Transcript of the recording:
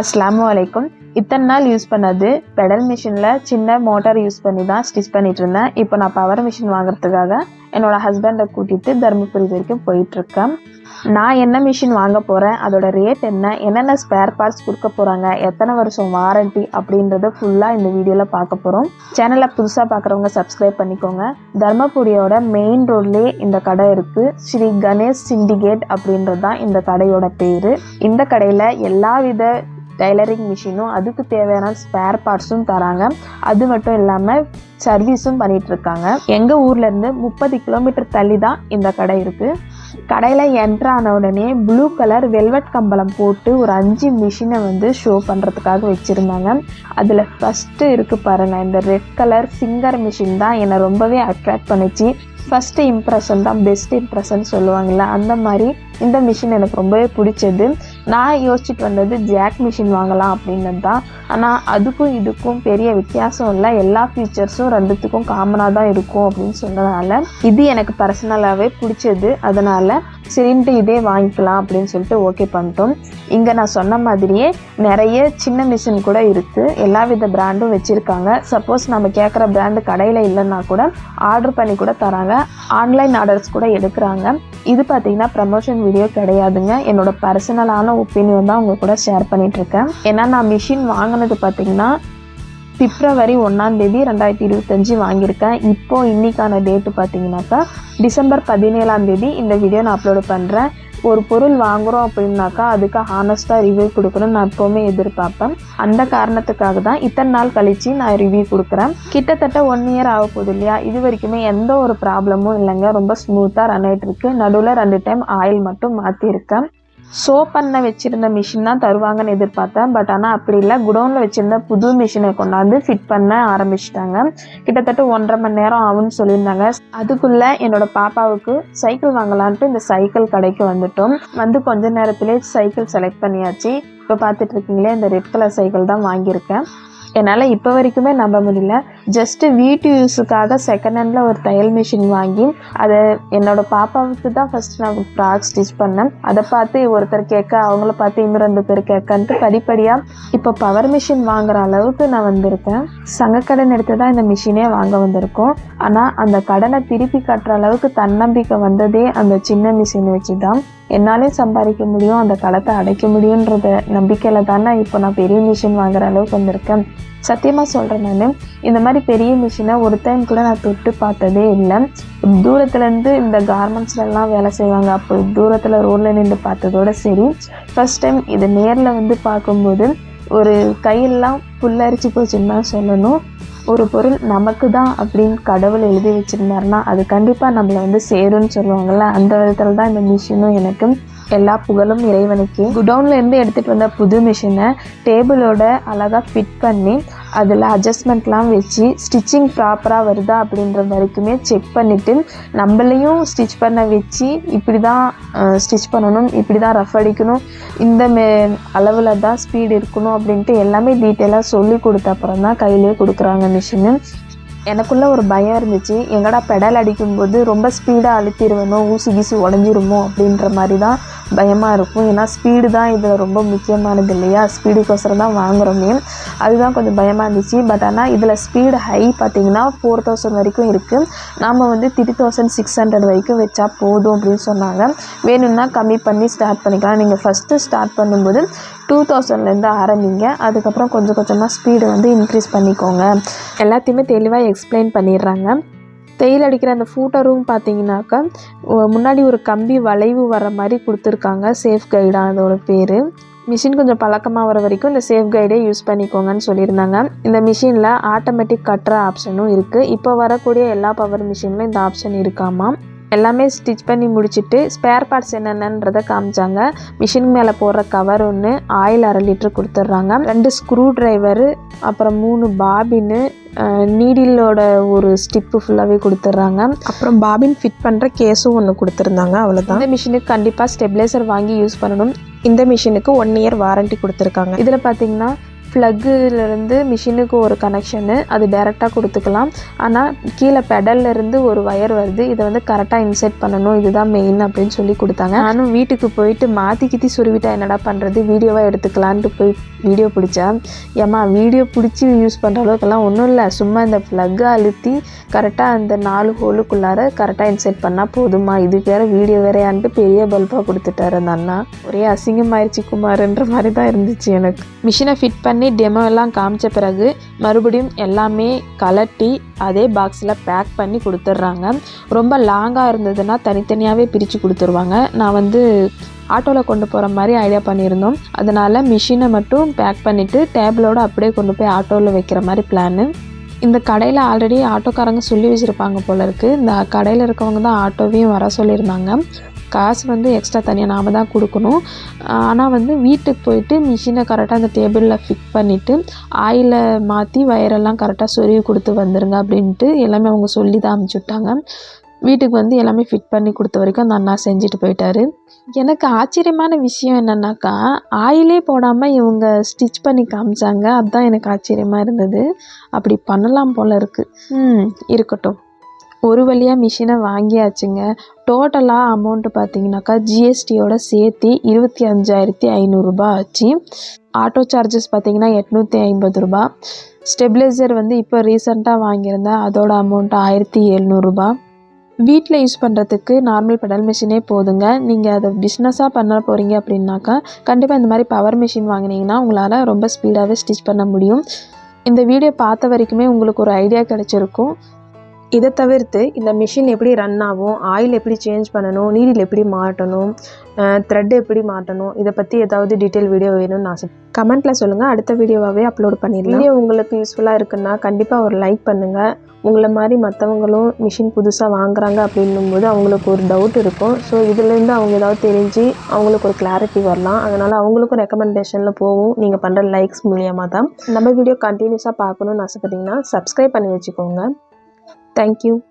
அஸ்லாம் வலைக்கும் இத்தனை நாள் யூஸ் பண்ணது பெடல் மிஷினில் சின்ன மோட்டார் யூஸ் பண்ணி தான் ஸ்டிச் பண்ணிட்டு இருந்தேன். இப்போ நான் பவர் மிஷின் வாங்குறதுக்காக என்னோட ஹஸ்பண்டை கூட்டிட்டு தருமபுரி வரைக்கும் போயிட்டுருக்கேன். நான் என்ன மிஷின் வாங்க போகிறேன் அதோட ரேட் என்ன? என்னென்ன ஸ்பேர் பார்ட்ஸ் கொடுக்க போகிறாங்க எத்தனை வருஷம் வாரண்டி அப்படின்றத ஃபுல்லாக இந்த வீடியோவில் பார்க்க போகிறோம் சேனலை புதுசாக பார்க்குறவங்க சப்ஸ்கிரைப் பண்ணிக்கோங்க. தர்மபுரியோட மெயின் ரோட்லேயே இந்த கடை இருக்குது ஸ்ரீ கணேஷ் சிண்டிகேட் அப்படின்றது தான் இந்த கடையோட பேர். இந்த கடையில் எல்லா வித டைலரிங் மிஷினும் அதுக்கு தேவையான ஸ்பேர் பார்ட்ஸும் தராங்க. அது மட்டும் இல்லாமல் சர்வீஸும் பண்ணிகிட்ருக்காங்க இருக்காங்க எங்கள் ஊர்லேருந்து முப்பது கிலோமீட்டர் தள்ளி தான் இந்த கடை இருக்குது கடையில் என்ட்ரு ஆன உடனே ப்ளூ கலர் வெல்வெட் கம்பளம் போட்டு ஒரு அஞ்சு மிஷினை வந்து ஷோ பண்ணுறதுக்காக வச்சுருந்தாங்க. அதில் ஃபஸ்ட்டு இருக்குது பாருங்கள் இந்த ரெட் கலர் ஃபிங்கர் மிஷின் தான் என்னை ரொம்பவே அட்ராக்ட் பண்ணுச்சு. ஃபஸ்ட்டு இம்ப்ரெஷன் தான் பெஸ்ட் இம்ப்ரெஷன் சொல்லுவாங்கள்ல அந்த மாதிரி இந்த மிஷின் எனக்கு ரொம்பவே பிடிச்சது. நான் யோசிச்சுட்டு வந்தது ஜாக் மிஷின் வாங்கலாம் அப்படின்னது தான் ஆனால் அதுக்கும் இதுக்கும் பெரிய வித்தியாசம் இல்லை. எல்லா ஃபீச்சர்ஸும் ரெண்டுத்துக்கும் காமனாக தான் இருக்கும் அப்படின்னு சொன்னதால இது எனக்கு பர்சனலாகவே பிடிச்சது. அதனால் சரின்ட்டு இதே வாங்கிக்கலாம் அப்படின்னு சொல்லிட்டு ஓகே பண்ணிட்டோம். இங்கே நான் சொன்ன மாதிரியே நிறைய சின்ன மிஷின் கூட இருக்குது எல்லா வித பிராண்டும் வச்சுருக்காங்க. சப்போஸ் நம்ம கேட்குற பிராண்டு கடையில் இல்லைன்னா கூட ஆர்டர் பண்ணி கூட தராங்க. ஆன்லைன் ஆர்டர்ஸ் கூட எடுக்கிறாங்க. இது பார்த்தீங்கன்னா ப்ரமோஷன் வீடியோ கிடையாதுங்க. என்னோடய பர்சனலான ஒப்பீனியன் தான் உங்க கூட ஷேர் பண்ணிட்டு இருக்கேன் ஏன்னா நான் மிஷின் வாங்கினது பார்த்தீங்கன்னா பிப்ரவரி ஒன்றாம் தேதி ரெண்டாயிரத்தி இருபத்தஞ்சு வாங்கியிருக்கேன். இப்போ இன்னைக்கான டேட்டு பார்த்தீங்கன்னாக்கா டிசம்பர் பதினேழாம் தேதி இந்த வீடியோ நான் அப்லோடு பண்ணுறேன் ஒரு பொருள் வாங்குறோம் அப்படின்னாக்கா அதுக்கு ஹானஸ்ட்டாக ரிவ்யூ கொடுக்கணும்னு நான் எப்போவுமே எதிர்பார்ப்பேன். அந்த காரணத்துக்காக தான் இத்தனை நாள் கழிச்சு நான் ரிவ்யூ கொடுக்குறேன். கிட்டத்தட்ட ஒன் இயர் ஆக போகுது இல்லையா? இது வரைக்குமே எந்த ஒரு ப்ராப்ளமும் இல்லைங்க. ரொம்ப ஸ்மூத்தாக ரன் ஆகிட்டு இருக்கு நடுவில் ரெண்டு டைம் ஆயில் மட்டும் மாற்றிருக்கேன் சோ பண்ண வச்சிருந்த மிஷின் தான் தருவாங்கன்னு எதிர்பார்த்தேன். பட் ஆனால் அப்படி இல்லை. குடோனில் வச்சிருந்த புது மிஷினை கொண்டாந்து ஃபிட் பண்ண ஆரம்பிச்சிட்டாங்க. கிட்டத்தட்ட ஒன்றரை மணி நேரம் ஆகும்னு சொல்லியிருந்தாங்க. அதுக்குள்ள என்னோட பாப்பாவுக்கு சைக்கிள் வாங்கலான்ட்டு இந்த சைக்கிள் கடைக்கு வந்துட்டோம். வந்து கொஞ்ச நேரத்திலே சைக்கிள் செலக்ட் பண்ணியாச்சு. இப்போ பார்த்துட்டு இருக்கீங்களே இந்த ரெட் கலர் சைக்கிள் தான் வாங்கியிருக்கேன். என்னால் இப்போ வரைக்குமே நம்ப முடியல. ஜஸ்ட்டு வீட்டு யூஸுக்காக செகண்ட் ஹேண்டில் ஒரு தையல் மிஷின் வாங்கி அதை என்னோடய பாப்பாவுக்கு தான் ஃபஸ்ட்டு நான் ஃப்ராக் ஸ்டிச் பண்ணேன். அதை பார்த்து ஒருத்தர் கேட்க அவங்கள பார்த்து இன்னும் ரெண்டு பேர் கேட்கன்ட்டு படிப்படியாக இப்போ பவர் மிஷின் வாங்குற அளவுக்கு நான் வந்திருக்கேன். சங்கக்கடன் எடுத்து தான் இந்த மிஷினே வாங்க வந்திருக்கோம். ஆனால் அந்த கடனை திருப்பி கட்டுற அளவுக்கு தன்னம்பிக்கை வந்ததே அந்த சின்ன மிஷின் வச்சு தான் என்னாலே சம்பாதிக்க முடியும் அந்த களத்தை அடைக்க முடியுன்றத நம்பிக்கையில் தானே இப்போ நான் பெரிய மிஷின் வாங்குற அளவுக்கு வந்திருக்கேன். சத்தியமாக சொல்கிறேன் நான். இந்த மாதிரி பெரிய மிஷினை ஒரு டைம் கூட நான் தொட்டு பார்த்ததே இல்லை. தூரத்துலேருந்து இந்த கார்மெண்ட்ஸ்லலாம் வேலை செய்வாங்க. அப்போ தூரத்தில் ரோட்டில் நின்று பார்த்ததோட சரி. ஃபஸ்ட் டைம் இதை நேரில் வந்து பார்க்கும்போது ஒரு கையெல்லாம் புல்லரிச்சு போச்சுன்னு தான் சொல்லணும். ஒரு பொருள் நமக்கு தான் அப்படின்னு கடவுள் எழுதி வச்சுருந்தாருன்னா அது கண்டிப்பாக நம்மளை வந்து சேரும்னு சொல்லுவாங்கள்ல அந்த விதத்தில் தான் இந்த மிஷினும் எனக்கு எல்லா புகழும் இறைவனுக்கு. குடவுன்லேருந்து எடுத்துகிட்டு வந்த புது மிஷினை டேபிளோட அழகாக ஃபிட் பண்ணி அதில் அட்ஜஸ்ட்மெண்ட்லாம் வச்சு ஸ்டிச்சிங் ப்ராப்பராக வருதா அப்படின்ற வரைக்குமே செக் பண்ணிவிட்டு நம்மளையும் ஸ்டிச் பண்ண வச்சு இப்படி தான் ஸ்டிச் பண்ணணும் இப்படி தான் ரஃப் அடிக்கணும் இந்த மே அளவில் தான் ஸ்பீடு இருக்கணும் அப்படின்ட்டு எல்லாமே டீட்டெயிலாக சொல்லி கொடுத்த அப்புறம் தான் கையிலே கொடுக்குறாங்க மிஷினு எனக்குள்ளே ஒரு பயம் இருந்துச்சு. எங்கடா பெடல் அடிக்கும்போது ரொம்ப ஸ்பீடாக அழுத்திடுவேனோ ஊசி கீசி உடஞ்சிருமோ அப்படின்ற மாதிரி தான் பயமாக இருக்கும். ஏன்னா ஸ்பீடு தான் இதில் ரொம்ப முக்கியமானது இல்லையா? ஸ்பீடுக்கோசரம் தான் வாங்குறோமே. அதுதான் கொஞ்சம் பயமாக இருந்துச்சு. பட் ஆனால் இதில் ஸ்பீடு ஹை பார்த்திங்கன்னா ஃபோர் தௌசண்ட் வரைக்கும் இருக்குது நாம் வந்து த்ரீ தௌசண்ட் சிக்ஸ் ஹண்ட்ரட் வரைக்கும் வச்சா போதும் அப்படின்னு சொன்னாங்க. வேணும்னா கம்மி பண்ணி ஸ்டார்ட் பண்ணிக்கலாம். நீங்கள் ஃபஸ்ட்டு ஸ்டார்ட் பண்ணும்போது டூ தௌசண்ட்லேருந்து ஆரம்பிங்க. அதுக்கப்புறம் கொஞ்சம் கொஞ்சமாக ஸ்பீடு வந்து இன்க்ரீஸ் பண்ணிக்கோங்க. எல்லாத்தையுமே தெளிவாக எக்ஸ்பிளைன் பண்ணிடுறாங்க. தையல் அடிக்கிற அந்த ஃபூட்டரும் பார்த்தீங்கன்னாக்கா முன்னாடி ஒரு கம்பி வளைவு வர மாதிரி கொடுத்துருக்காங்க. சேஃப் கைடாக அதோட பேர். மிஷின் கொஞ்சம் பழக்கமாக வர வரைக்கும் இந்த சேஃப் கைடே யூஸ் பண்ணிக்கோங்கன்னு சொல்லியிருந்தாங்க. இந்த மிஷினில் ஆட்டோமேட்டிக் கட்டுற ஆப்ஷனும் இருக்குது இப்போ வரக்கூடிய எல்லா பவர் மிஷின்லையும் இந்த ஆப்ஷன் இருக்காமா? எல்லாமே ஸ்டிச் பண்ணி முடிச்சுட்டு ஸ்பேர் பார்ட்ஸ் என்னென்னன்றதை காமிச்சாங்க. மிஷின் மேலே போடுற கவர் ஒன்று ஆயில் அரை லிட்டர் கொடுத்துட்றாங்க. ரெண்டு ஸ்க்ரூ டிரைவரு அப்புறம் மூணு பாபின்னு நீடிலோட ஒரு ஸ்டிப்பு ஃபுல்லாகவே கொடுத்துட்றாங்க. அப்புறம் பாபின் ஃபிட் பண்ணுற கேஸும் ஒன்று கொடுத்துருந்தாங்க அவ்வளோதான் இந்த மிஷினுக்கு கண்டிப்பாக ஸ்டெபிளைசர் வாங்கி யூஸ் பண்ணணும். இந்த மிஷினுக்கு ஒன் இயர் வாரண்டி கொடுத்துருக்காங்க. இதில் பார்த்தீங்கன்னா ஃப்ளக்குலேருந்து மிஷினுக்கு ஒரு கனெக்ஷனு அது டேரெக்டாக கொடுத்துக்கலாம். ஆனால் கீழே பெடல்ல இருந்து ஒரு ஒயர் வருது. இதை வந்து கரெக்டாக இன்செர்ட் பண்ணணும். இதுதான் மெயின் அப்படின்னு சொல்லி கொடுத்தாங்க. நானும் வீட்டுக்கு போயிட்டு மாற்றி கித்தி சுருவிட்டா என்னடா பண்ணுறது வீடியோவாக எடுத்துக்கலான்ட்டு போய் வீடியோ பிடிச்சேன். ஏம்மா வீடியோ பிடிச்சி யூஸ் பண்ணுற அளவுக்குலாம் ஒன்றும் இல்லை. சும்மா இந்த ப்ளக்கை அழுத்தி கரெக்டாக அந்த நாலு ஹோலுக்குள்ளார கரெக்டாக இன்செர்ட் பண்ணால் போதுமா இதுக்கு வேறு வீடியோ வேறையான்ட்டு பெரிய பல்பாக கொடுத்துட்டாரு அந்த அண்ணா. ஒரே அசிங்கமாயிருச்சு குமார்ன்ற மாதிரி தான் இருந்துச்சு எனக்கு. மிஷினை ஃபிட் பண்ணி டெமோ எல்லாம் காமிச்ச பிறகு மறுபடியும் எல்லாமே கலட்டி அதே பாக்ஸில் பேக் பண்ணி கொடுத்துட்றாங்க. ரொம்ப லாங்காக இருந்ததுன்னா தனித்தனியாகவே பிரித்து கொடுத்துருவாங்க. நான் வந்து ஆட்டோவில் கொண்டு போகிற மாதிரி ஐடியா பண்ணியிருந்தோம். அதனால் மிஷினை மட்டும் பேக் பண்ணிவிட்டு டேபிளோடு அப்படியே கொண்டு போய் ஆட்டோவில் வைக்கிற மாதிரி பிளானு இந்த கடையில் ஆல்ரெடி ஆட்டோக்காரங்க சொல்லி வச்சுருப்பாங்க போல இருக்குது இந்த கடையில் இருக்கவங்க தான் ஆட்டோவையும் வர சொல்லியிருந்தாங்க. காசு வந்து எக்ஸ்ட்ரா தனியாக நாம் தான் கொடுக்கணும். ஆனால் வந்து வீட்டுக்கு போயிட்டு மிஷினை கரெக்டாக அந்த டேபிளில் ஃபிட் பண்ணிவிட்டு ஆயிலை மாற்றி வயரெல்லாம் கரெக்டாக சொருவி கொடுத்து வந்துருங்க அப்படின்ட்டு எல்லாமே அவங்க சொல்லி தான் அமுச்சு விட்டாங்க. வீட்டுக்கு வந்து எல்லாமே ஃபிட் பண்ணி கொடுத்த வரைக்கும் அந்த அண்ணா செஞ்சுட்டு போயிட்டாரு. எனக்கு ஆச்சரியமான விஷயம் என்னன்னாக்கா ஆயிலே போடாமல் இவங்க ஸ்டிச் பண்ணி காமிச்சாங்க. அதுதான் எனக்கு ஆச்சரியமாக இருந்தது. அப்படி பண்ணலாம் போல இருக்குது ம் இருக்கட்டும். ஒரு வழியாக மிஷினை வாங்கியாச்சுங்க. டோட்டலாக அமௌண்ட்டு பார்த்தீங்கன்னாக்கா ஜிஎஸ்டியோட சேர்த்து இருபத்தி அஞ்சாயிரத்தி ஐநூறுரூபா ஆச்சு. ஆட்டோ சார்ஜஸ் பார்த்தீங்கன்னா எட்நூற்றி ஐம்பது ரூபா ஸ்டெபிளைசர் வந்து இப்போ ரீசெண்டாக வாங்கியிருந்தேன். அதோட அமௌண்ட் ஆயிரத்தி எழுநூறுபா வீட்டில் யூஸ் பண்ணுறதுக்கு நார்மல் பெடல் மிஷினே போதுங்க. நீங்கள் அதை பிஸ்னஸாக பண்ண போகிறீங்க அப்படின்னாக்கா கண்டிப்பாக இந்த மாதிரி பவர் மிஷின் வாங்கினீங்கன்னா உங்களால் ரொம்ப ஸ்பீடாகவே ஸ்டிச் பண்ண முடியும். இந்த வீடியோ பார்த்த வரைக்குமே உங்களுக்கு ஒரு ஐடியா கிடச்சிருக்கும். இதை தவிர்த்து இந்த மிஷின் எப்படி ரன் ஆகும் ஆயில் எப்படி சேஞ்ச் பண்ணணும் நீடில் எப்படி மாட்டணும் த்ரெட் எப்படி மாட்டணும் இதை பற்றி ஏதாவது டீட்டெயில் வீடியோ வேணும்னு ஆசை கமெண்ட்டில் சொல்லுங்கள் அடுத்த வீடியோவாகவே அப்லோட் பண்ணிடலாம். வீடியோ உங்களுக்கு யூஸ்ஃபுல்லாக இருக்குன்னா கண்டிப்பாக ஒரு லைக் பண்ணுங்கள் உங்களை மாதிரி மற்றவங்களும் மிஷின் புதுசாக வாங்குறாங்க அப்படின்னும்போது அவங்களுக்கு ஒரு டவுட் இருக்கும். ஸோ இதுலேருந்து அவங்க ஏதாவது தெரிஞ்சு அவங்களுக்கு ஒரு கிளாரிட்டி வரலாம். அதனால் அவங்களுக்கும் ரெக்கமெண்டேஷனில் போகும் நீங்கள் பண்ணுற லைக்ஸ் மூலியமாக தான் நம்ம வீடியோ கண்டினியூஸாக பார்க்கணுன்னு ஆசைப்பட்டீங்கன்னா சப்ஸ்கிரைப் பண்ணி வச்சுக்கோங்க. Thank you.